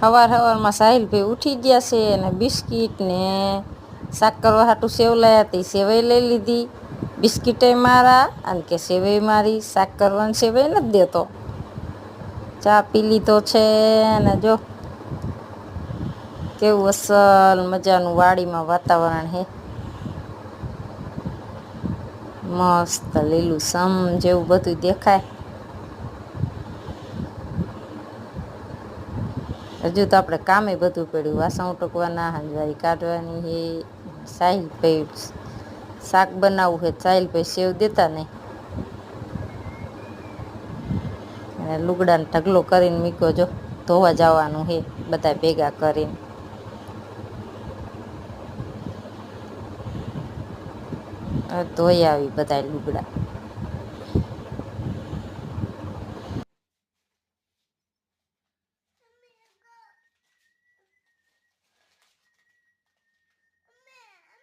સવાર સવારમાં સાહિલભાઈ ઉઠી ગયા છે અને બિસ્કિટ ને શાક કરવા હાટું સેવ લાયા હતી સેવાઈ લઈ લીધી. બિસ્કિટે મારા અને કે સેવઈ મારી, શાક સેવઈ નથી દેતો. ચા પી લીધો છે અને જો કેવું અસલ મજાનું વાડીમાં વાતાવરણ હે. મસ્ત લીલું સમ જેવું બધું દેખાય. હજુ તો આપણે કામે બધું પડ્યું. વાસણ ઉટકવાના હંજવારી કાઢવાની હે, સાહિલ ભાઈ શાક બનાવવું હે, સાહિલ ભાઈ સેવ દેતા નહીં અને લુગડાને ઢગલો કરીને મીકો જો, ધોવા જવાનું હે, બધા ભેગા કરીને. ધોઈ આવી બધા લુગડા.